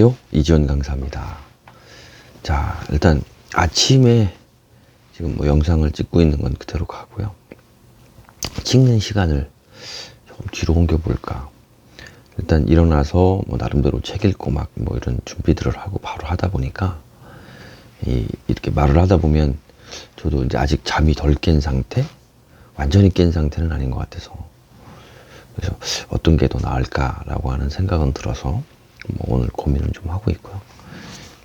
안녕하세요. 이지원 강사입니다. 자, 일단 아침에 지금 뭐 영상을 찍고 있는 건 그대로 가고요. 찍는 시간을 좀 뒤로 옮겨볼까. 일단 일어나서 뭐 나름대로 책 읽고 막 뭐 이런 준비들을 하고 바로 하다 보니까 이, 이렇게 말을 하다 보면 저도 이제 아직 잠이 덜 깬 상태? 완전히 깬 상태는 아닌 것 같아서 그래서 어떤 게 더 나을까라고 하는 생각은 들어서 뭐 오늘 고민을 좀 하고 있고요.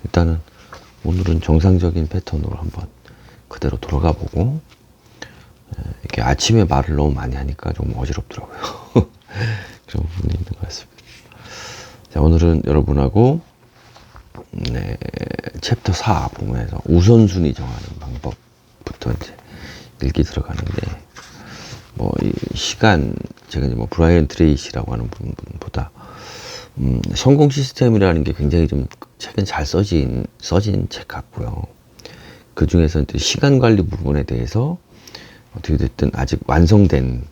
일단은 오늘은 정상적인 패턴으로 한번 그대로 돌아가 보고 에, 이렇게 아침에 말을 너무 많이 하니까 좀 어지럽더라고요. 그런 부분이 있는 것 같습니다. 자, 오늘은 여러분하고 네, 챕터 4 부분에서 우선순위 정하는 방법부터 이제 읽기 들어가는데 뭐이 시간 제가 이제 뭐 브라이언 트레이시라고 하는 분보다 음, 성공 시스템이라는 게 굉장히 좀 책은 잘 써진 써진 책 같고요. 그 중에서 이제 시간 관리 부분에 대해서 어떻게 됐든 아직 완성된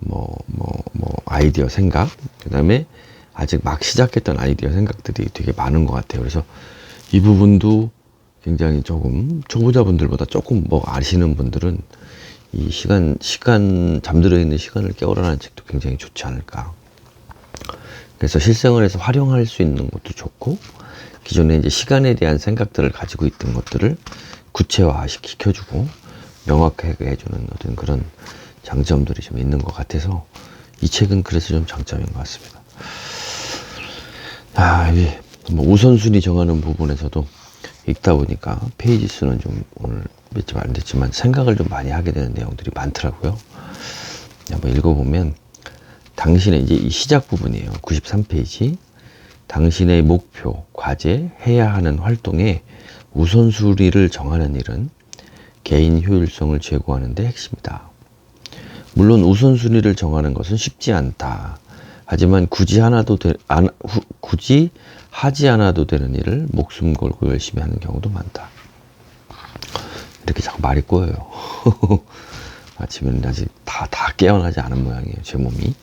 뭐 뭐 뭐 아이디어 생각 그다음에 아직 막 시작했던 아이디어 생각들이 되게 많은 것 같아요. 그래서 이 부분도 굉장히 조금 초보자분들보다 조금 뭐 아시는 분들은 이 시간 시간 잠들어 있는 시간을 깨우라는 책도 굉장히 좋지 않을까. 그래서 실생활에서 활용할 수 있는 것도 좋고 기존에 이제 시간에 대한 생각들을 가지고 있던 것들을 구체화 시켜주고 명확하게 해주는 어떤 그런 장점들이 좀 있는 것 같아서 이 책은 그래서 좀 장점인 것 같습니다. 아, 이게 뭐 우선순위 정하는 부분에서도 읽다 보니까 페이지 수는 좀 오늘 몇점안 됐지만 생각을 좀 많이 하게 되는 내용들이 많더라고요. 한번 읽어보면 당신의 이제 이 시작 부분이에요. 93페이지. 당신의 목표, 과제, 해야 하는 활동에 우선순위를 정하는 일은 개인 효율성을 제고하는 데 핵심이다. 물론 우선순위를 정하는 것은 쉽지 않다. 하지만 굳이 하나도 되, 안, 후, 굳이 하지 않아도 되는 일을 목숨 걸고 열심히 하는 경우도 많다. 이렇게 자꾸 말이 꼬여요. 아침에는 아직 다, 다 깨어나지 않은 모양이에요, 제 몸이.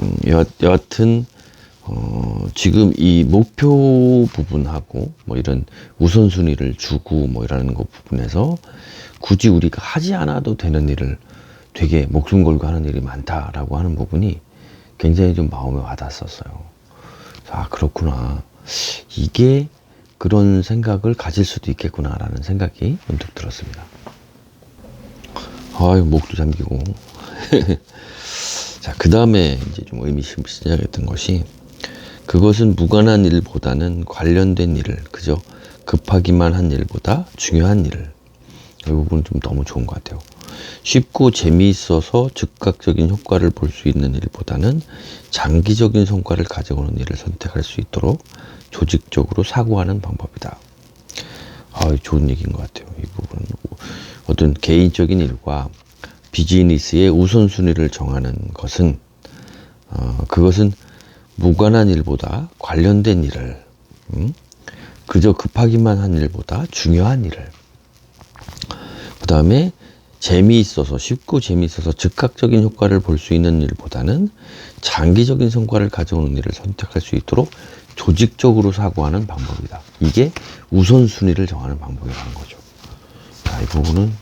음, 여, 여하튼, 어, 지금 이 목표 부분하고 뭐 이런 우선순위를 주고 뭐 이라는 것 부분에서 굳이 우리가 하지 않아도 되는 일을 되게 목숨 걸고 하는 일이 많다라고 하는 부분이 굉장히 좀 마음에 와닿았었어요. 아, 그렇구나. 이게 그런 생각을 가질 수도 있겠구나라는 생각이 문득 들었습니다. 아유, 목도 잠기고. 자, 그 다음에 이제 좀 의미심장했던 것이 그것은 무관한 일보다는 관련된 일을, 그죠? 급하기만 한 일보다 중요한 일을. 이 부분은 좀 너무 좋은 것 같아요. 쉽고 재미있어서 즉각적인 효과를 볼 수 있는 일보다는 장기적인 성과를 가져오는 일을 선택할 수 있도록 조직적으로 사고하는 방법이다. 아, 좋은 얘기인 것 같아요. 이 부분은 어떤 개인적인 일과 비즈니스의 우선순위를 정하는 것은 어, 그것은 무관한 일보다 관련된 일을 음? 그저 급하기만 한 일보다 중요한 일을 그 다음에 재미있어서 쉽고 재미있어서 즉각적인 효과를 볼 수 있는 일보다는 장기적인 성과를 가져오는 일을 선택할 수 있도록 조직적으로 사고하는 방법이다. 이게 우선순위를 정하는 방법이라는 거죠. 자, 이 부분은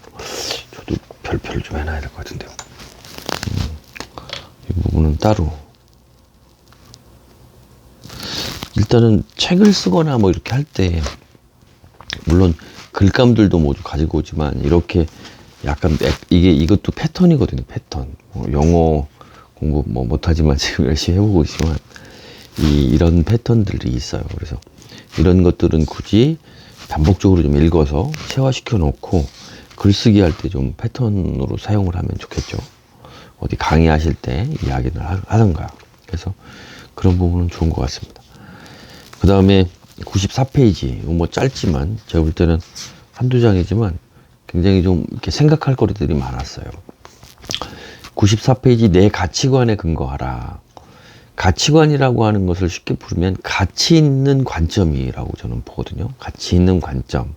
저도 별표를 좀 해놔야 될 것 같은데요. 음, 이 부분은 따로 일단은 책을 쓰거나 뭐 이렇게 할 때 물론 글감들도 모두 가지고 오지만 이렇게 약간 이게 이것도 패턴이거든요. 패턴. 뭐 영어 공부 뭐 못하지만 지금 열심히 해보고 있지만 이 이런 패턴들이 있어요. 그래서 이런 것들은 굳이 반복적으로 좀 읽어서 체화시켜 놓고 글쓰기 할 때 좀 패턴으로 사용을 하면 좋겠죠. 어디 강의하실 때 이야기를 하던가. 그래서 그런 부분은 좋은 것 같습니다. 그 다음에 94페이지, 뭐 짧지만 제가 볼 때는 한두 장이지만 굉장히 좀 이렇게 생각할 거리들이 많았어요. 94페이지 내 가치관에 근거하라. 가치관이라고 하는 것을 쉽게 부르면 가치 있는 관점이라고 저는 보거든요. 가치 있는 관점.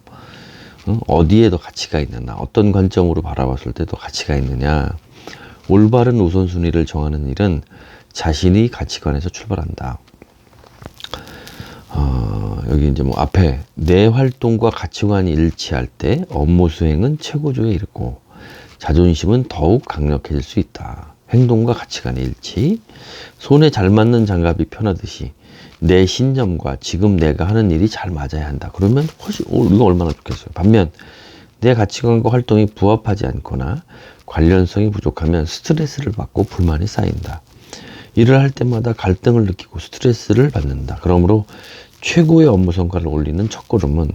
어디에 더 가치가 있느냐, 어떤 관점으로 바라봤을 때 더 가치가 있느냐. 올바른 우선순위를 정하는 일은 자신의 가치관에서 출발한다. 어, 여기 이제 뭐 앞에 내 활동과 가치관이 일치할 때 업무 수행은 최고조에 이르고 자존심은 더욱 강력해질 수 있다. 행동과 가치관의 일치. 손에 잘 맞는 장갑이 편하듯이 내 신념과 지금 내가 하는 일이 잘 맞아야 한다. 그러면 훨씬, 어, 이거 얼마나 좋겠어요. 반면 내 가치관과 활동이 부합하지 않거나 관련성이 부족하면 스트레스를 받고 불만이 쌓인다. 일을 할 때마다 갈등을 느끼고 스트레스를 받는다. 그러므로 최고의 업무 성과를 올리는 첫걸음은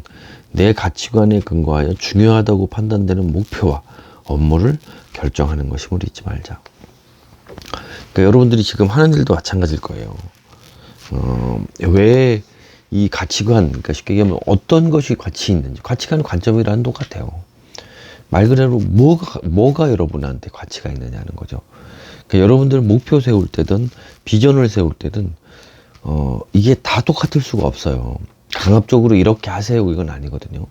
내 가치관에 근거하여 중요하다고 판단되는 목표와 업무를 결정하는 것임을 잊지 말자. 그러니까 여러분들이 지금 하는 일도 마찬가지일 거예요. 어, 왜 이 가치관, 그러니까 쉽게 얘기하면 어떤 것이 가치 있는지, 가치관 관점이라는 똑같아요. 말 그대로 뭐가, 뭐가 여러분한테 가치가 있느냐는 거죠. 그러니까 여러분들 목표 세울 때든 비전을 세울 때든 어, 이게 다 똑같을 수가 없어요. 강압적으로 이렇게 하세요. 이건 아니거든요.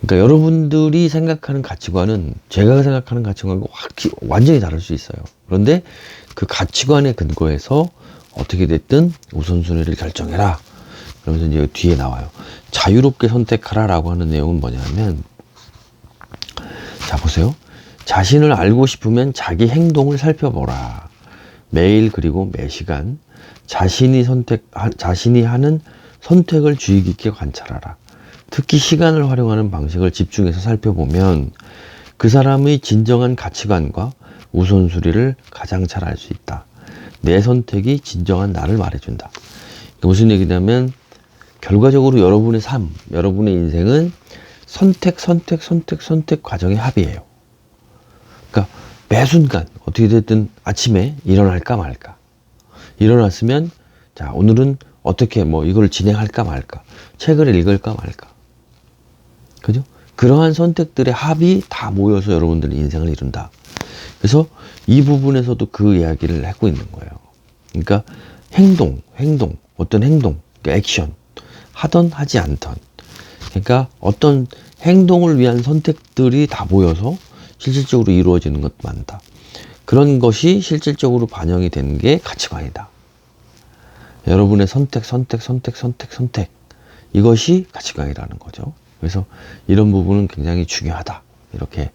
그러니까 여러분들이 생각하는 가치관은 제가 생각하는 가치관과 확, 완전히 다를 수 있어요. 그런데 그 가치관에 근거해서 어떻게 됐든 우선순위를 결정해라. 그러면서 이제 뒤에 나와요. 자유롭게 선택하라라고 하는 내용은 뭐냐면, 자, 보세요. 자신을 알고 싶으면 자기 행동을 살펴보라. 매일 그리고 매 시간 자신이 선택, 자신이 하는 선택을 주의 깊게 관찰하라. 특히 시간을 활용하는 방식을 집중해서 살펴보면 그 사람의 진정한 가치관과 우선순위를 가장 잘 알 수 있다. 내 선택이 진정한 나를 말해준다. 무슨 얘기냐면 결과적으로 여러분의 삶, 여러분의 인생은 선택, 선택, 선택, 선택 과정의 합이에요. 그러니까 매 순간 어떻게 됐든 아침에 일어날까 말까. 일어났으면 자 오늘은 어떻게 뭐 이걸 진행할까 말까. 책을 읽을까 말까. 그죠? 그러한 선택들의 합이 다 모여서 여러분들의 인생을 이룬다. 그래서 이 부분에서도 그 이야기를 하고 있는 거예요. 그러니까 행동, 행동, 어떤 행동, 그러니까 액션. 하던 하지 않던. 그러니까 어떤 행동을 위한 선택들이 다 모여서 실질적으로 이루어지는 것도 많다. 그런 것이 실질적으로 반영이 되는 게 가치관이다. 여러분의 선택, 선택, 선택, 선택, 선택. 이것이 가치관이라는 거죠. 그래서 이런 부분은 굉장히 중요하다. 이렇게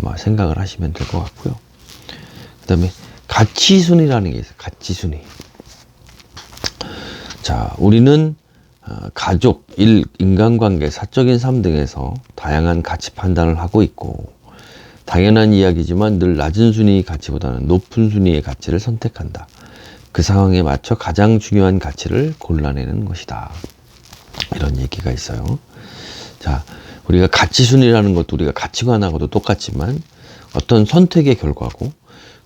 아마 생각을 하시면 될 것 같고요. 그 다음에 가치순이라는 게 있어요. 가치순위. 자, 우리는 어, 가족, 일, 인간관계, 사적인 삶 등에서 다양한 가치 판단을 하고 있고, 당연한 이야기지만 늘 낮은 순위의 가치보다는 높은 순위의 가치를 선택한다. 그 상황에 맞춰 가장 중요한 가치를 골라내는 것이다. 이런 얘기가 있어요. 자, 우리가 가치순이라는 것도 우리가 가치관하고도 똑같지만 어떤 선택의 결과고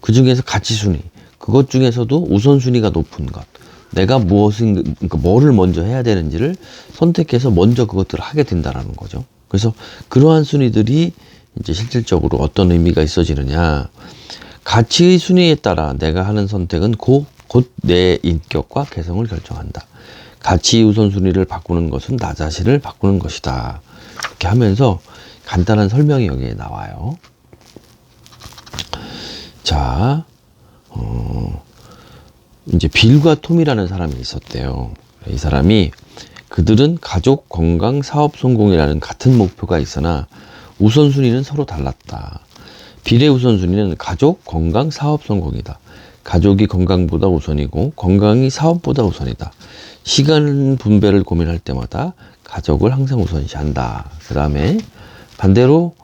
그 중에서 가치순위, 그것 중에서도 우선순위가 높은 것, 내가 무엇을, 그러니까 뭐를 먼저 해야 되는지를 선택해서 먼저 그것들을 하게 된다라는 거죠. 그래서 그러한 순위들이 이제 실질적으로 어떤 의미가 있어지느냐. 가치의 순위에 따라 내가 하는 선택은 곧 내 인격과 개성을 결정한다. 가치 우선순위를 바꾸는 것은 나 자신을 바꾸는 것이다. 이렇게 하면서 간단한 설명이 여기에 나와요. 자, 어, 이제 빌과 톰이라는 사람이 있었대요. 이 사람이 그들은 가족, 건강, 사업 성공이라는 같은 목표가 있으나 우선순위는 서로 달랐다. 빌의 우선순위는 가족, 건강, 사업 성공이다. 가족이 건강보다 우선이고 건강이 사업보다 우선이다. 시간 분배를 고민할 때마다 가족을 항상 우선시한다. 그 다음에 반대로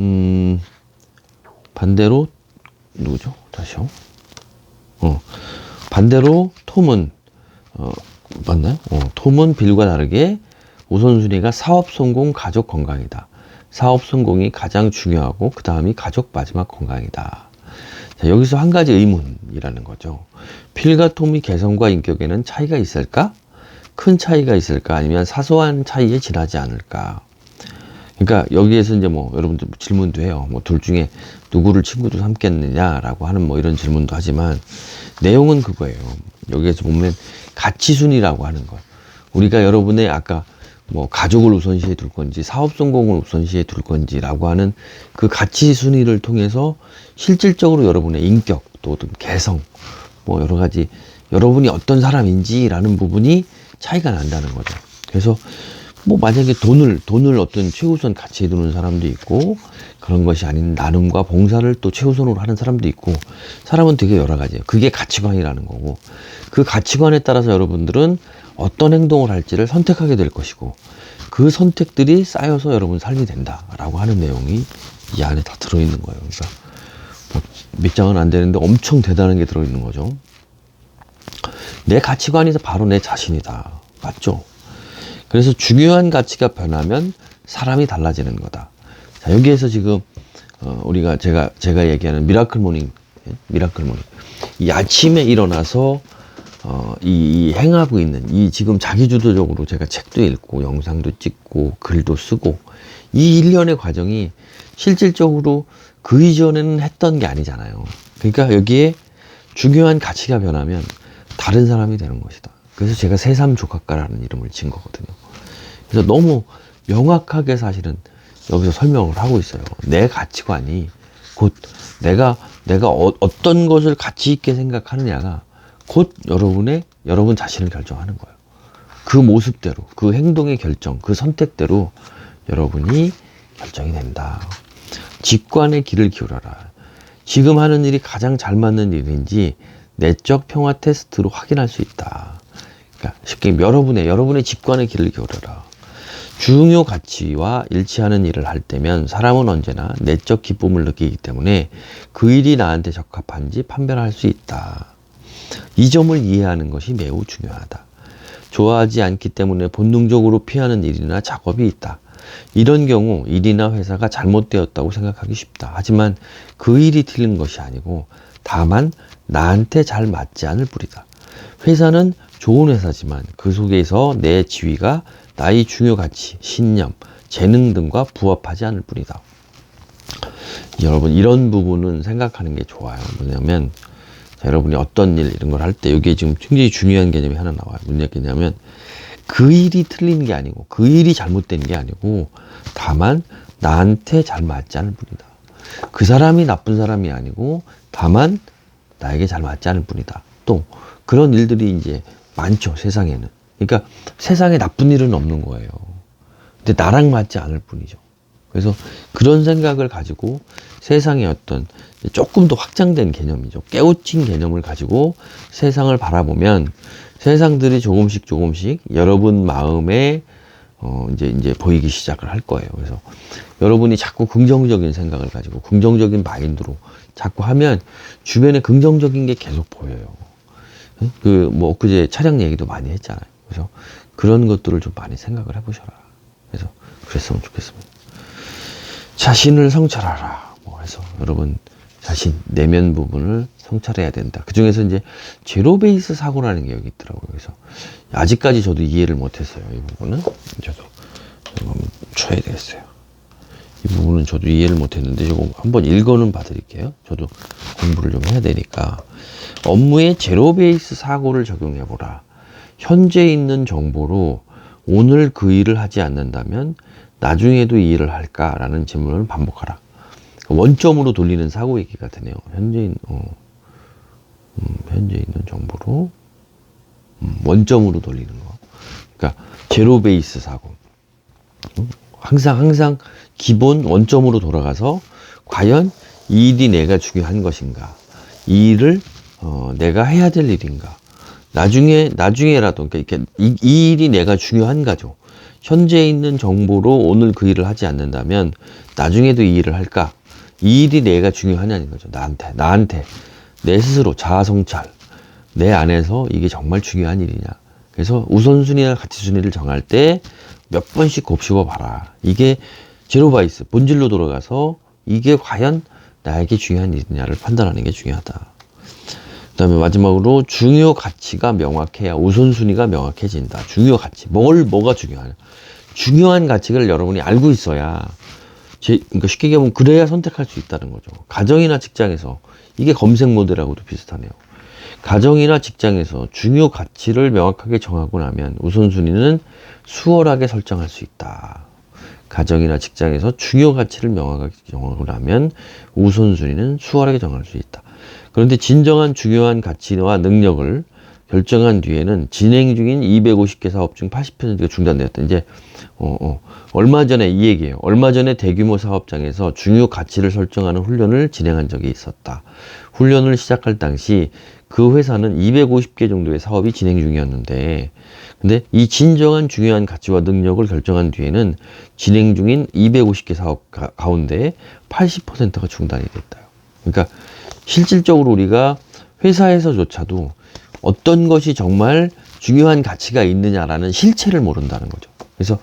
음 반대로 누구죠? 다시요. 어 반대로 톰은 어 맞나요? 어, 톰은 빌과 다르게 우선순위가 사업 성공, 가족 건강이다. 사업 성공이 가장 중요하고 그 다음이 가족 마지막 건강이다. 자, 여기서 한 가지 의문이라는 거죠. 필과 톰의 개성과 인격에는 차이가 있을까? 큰 차이가 있을까? 아니면 사소한 차이에 지나지 않을까? 그러니까 여기에서 이제 뭐 여러분들 질문도 해요. 뭐 둘 중에 누구를 친구로 삼겠느냐라고 하는 뭐 이런 질문도 하지만 내용은 그거예요. 여기에서 보면 가치순이라고 하는 것. 우리가 여러분의 아까 뭐 가족을 우선시해 둘 건지 사업 성공을 우선시해 둘 건지라고 하는 그 가치 순위를 통해서 실질적으로 여러분의 인격 또는 개성 뭐 여러 가지 여러분이 어떤 사람인지라는 부분이 차이가 난다는 거죠. 그래서 뭐 만약에 돈을 돈을 어떤 최우선 가치에 두는 사람도 있고 그런 것이 아닌 나눔과 봉사를 또 최우선으로 하는 사람도 있고 사람은 되게 여러 가지예요. 그게 가치관이라는 거고 그 가치관에 따라서 여러분들은 어떤 행동을 할지를 선택하게 될 것이고 그 선택들이 쌓여서 여러분 삶이 된다라고 하는 내용이 이 안에 다 들어있는 거예요. 그러니까 뭐 몇 장은 안 되는데 엄청 대단한 게 들어있는 거죠. 내 가치관이 바로 내 자신이다. 맞죠? 그래서 중요한 가치가 변하면 사람이 달라지는 거다. 자, 여기에서 지금 어, 우리가 제가 제가 얘기하는 미라클 모닝, 예? 미라클 모닝. 이 아침에 일어나서 어, 이, 이 행하고 있는 이 지금 자기주도적으로 제가 책도 읽고 영상도 찍고 글도 쓰고 이 일련의 과정이 실질적으로 그 이전에는 했던 게 아니잖아요. 그러니까 여기에 중요한 가치가 변하면 다른 사람이 되는 것이다. 그래서 제가 새삼 조각가라는 이름을 지은 거거든요. 그래서 너무 명확하게 사실은 여기서 설명을 하고 있어요. 내 가치관이 곧 내가 내가 어, 떤 것을 가치 있게 생각하느냐가 곧 여러분의 여러분 자신을 결정하는 거예요. 그 모습대로, 그 행동의 결정, 그 선택대로 여러분이 결정이 된다. 직관의 길을 기울여라. 지금 하는 일이 가장 잘 맞는 일인지 내적 평화 테스트로 확인할 수 있다. 그러니까 쉽게 여러분의 여러분의 직관의 길을 기울여라. 중요 가치와 일치하는 일을 할 때면 사람은 언제나 내적 기쁨을 느끼기 때문에 그 일이 나한테 적합한지 판별할 수 있다. 이 점을 이해하는 것이 매우 중요하다. 좋아하지 않기 때문에 본능적으로 피하는 일이나 작업이 있다. 이런 경우 일이나 회사가 잘못되었다고 생각하기 쉽다. 하지만 그 일이 틀린 것이 아니고 다만 나한테 잘 맞지 않을 뿐이다. 회사는 좋은 회사지만 그 속에서 내 지위가 나의 중요 가치, 신념, 재능 등과 부합하지 않을 뿐이다. 여러분 이런 부분은 생각하는 게 좋아요. 뭐냐면 자, 여러분이 어떤 일 이런 걸 할 때 여기에 지금 굉장히 중요한 개념이 하나 나와요. 얘기냐면 그 일이 틀린 게 아니고 그 일이 잘못된 게 아니고 다만 나한테 잘 맞지 않을 뿐이다. 그 사람이 나쁜 사람이 아니고 다만 나에게 잘 맞지 않을 뿐이다. 또 그런 일들이 이제 많죠 세상에는. 그러니까 세상에 나쁜 일은 없는 거예요. 근데 나랑 맞지 않을 뿐이죠. 그래서 그런 생각을 가지고 세상의 어떤 조금 더 확장된 개념이죠. 깨우친 개념을 가지고 세상을 바라보면 세상들이 조금씩 조금씩 여러분 마음에 어 이제 이제 보이기 시작을 할 거예요. 그래서 여러분이 자꾸 긍정적인 생각을 가지고 긍정적인 마인드로 자꾸 하면 주변에 긍정적인 게 계속 보여요. 그뭐 그제 차량 얘기도 많이 했잖아요. 그래서 그런 것들을 좀 많이 생각을 해보셔라. 그래서 그랬으면 좋겠습니다. 자신을 성찰하라. 뭐 해서 여러분 자신 내면 부분을 성찰해야 된다. 그 중에서 이제 제로 베이스 사고라는 게 여기 있더라고요. 그래서 아직까지 저도 이해를 못했어요. 이 부분은 저도 한번 쳐야 되겠어요. 이 부분은 저도 이해를 못했는데 저거 한번 읽어는 봐드릴게요. 저도 공부를 좀 해야 되니까 업무에 제로 베이스 사고를 적용해 보라. 현재 있는 정보로 오늘 그 일을 하지 않는다면 나중에도 이 일을 할까라는 질문을 반복하라. 원점으로 돌리는 사고 얘기 같으네요. 현재, 어, 음, 현재 있는 정보로 음, 원점으로 돌리는 거. 그러니까 제로 베이스 사고. 음, 항상 항상 기본 원점으로 돌아가서 과연 이 일이 내가 중요한 것인가? 이 일을 어, 내가 해야 될 일인가? 나중에 나중에라도 그러니까 이렇게 이, 이 일이 내가 중요한가죠. 현재 있는 정보로 오늘 그 일을 하지 않는다면 나중에도 이 일을 할까? 이 일이 내가 중요하냐는 거죠. 나한테 나한테 내 스스로 자아 성찰 내 안에서 이게 정말 중요한 일이냐. 그래서 우선순위나 가치순위를 정할 때 몇 번씩 곱씹어 봐라. 이게 제로바이스 본질로 돌아가서 이게 과연 나에게 중요한 일이냐를 판단하는 게 중요하다. 그 다음에 마지막으로 중요 가치가 명확해야 우선순위가 명확해진다. 중요 가치. 뭘, 뭐가 중요하냐. 중요한 가치를 여러분이 알고 있어야, 제, 그러니까 쉽게 얘기하면 그래야 선택할 수 있다는 거죠. 가정이나 직장에서, 이게 검색 모델하고도 비슷하네요. 가정이나 직장에서 중요 가치를 명확하게 정하고 나면 우선순위는 수월하게 설정할 수 있다. 가정이나 직장에서 중요 가치를 명확하게 정하고 나면 우선순위는 수월하게 정할 수 있다. 그런데 진정한 중요한 가치와 능력을 결정한 뒤에는 진행 중인 250개 사업 중 80%가 중단되었다. 이제 어, 어, 얼마 전에 이 얘기예요. 얼마 전에 대규모 사업장에서 중요 가치를 설정하는 훈련을 진행한 적이 있었다. 훈련을 시작할 당시 그 회사는 250개 정도의 사업이 진행 중이었는데 근데 이 진정한 중요한 가치와 능력을 결정한 뒤에는 진행 중인 250개 사업 가, 가운데 80%가 중단이 됐다. 그러니까 실질적으로 우리가 회사에서조차도 어떤 것이 정말 중요한 가치가 있느냐라는 실체를 모른다는 거죠. 그래서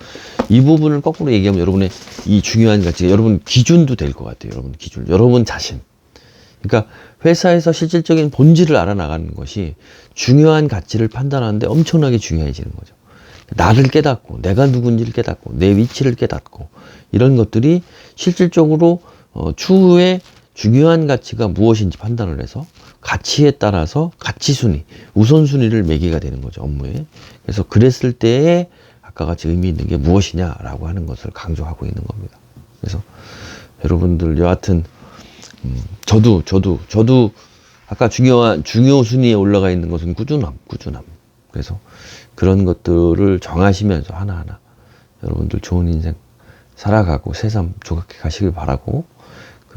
이 부분을 거꾸로 얘기하면 여러분의 이 중요한 가치가 여러분 기준도 될 것 같아요. 여러분 기준. 여러분 자신. 그러니까 회사에서 실질적인 본질을 알아나가는 것이 중요한 가치를 판단하는데 엄청나게 중요해지는 거죠. 나를 깨닫고, 내가 누군지를 깨닫고, 내 위치를 깨닫고, 이런 것들이 실질적으로 어, 추후에 중요한 가치가 무엇인지 판단을 해서 가치에 따라서 가치 순위, 우선 순위를 매기가 되는 거죠, 업무에. 그래서 그랬을 때에 아까 같이 의미 있는 게 무엇이냐라고 하는 것을 강조하고 있는 겁니다. 그래서 여러분들 여하튼 음, 저도 저도 저도 아까 중요한 중요 순위에 올라가 있는 것은 꾸준함, 꾸준함. 그래서 그런 것들을 정하시면서 하나하나 여러분들 좋은 인생 살아가고 새삼 조각해 가시길 바라고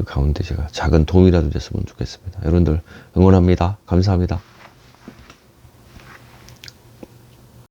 그 가운데 제가 작은 도움이라도 됐으면 좋겠습니다. 여러분들 응원합니다. 감사합니다.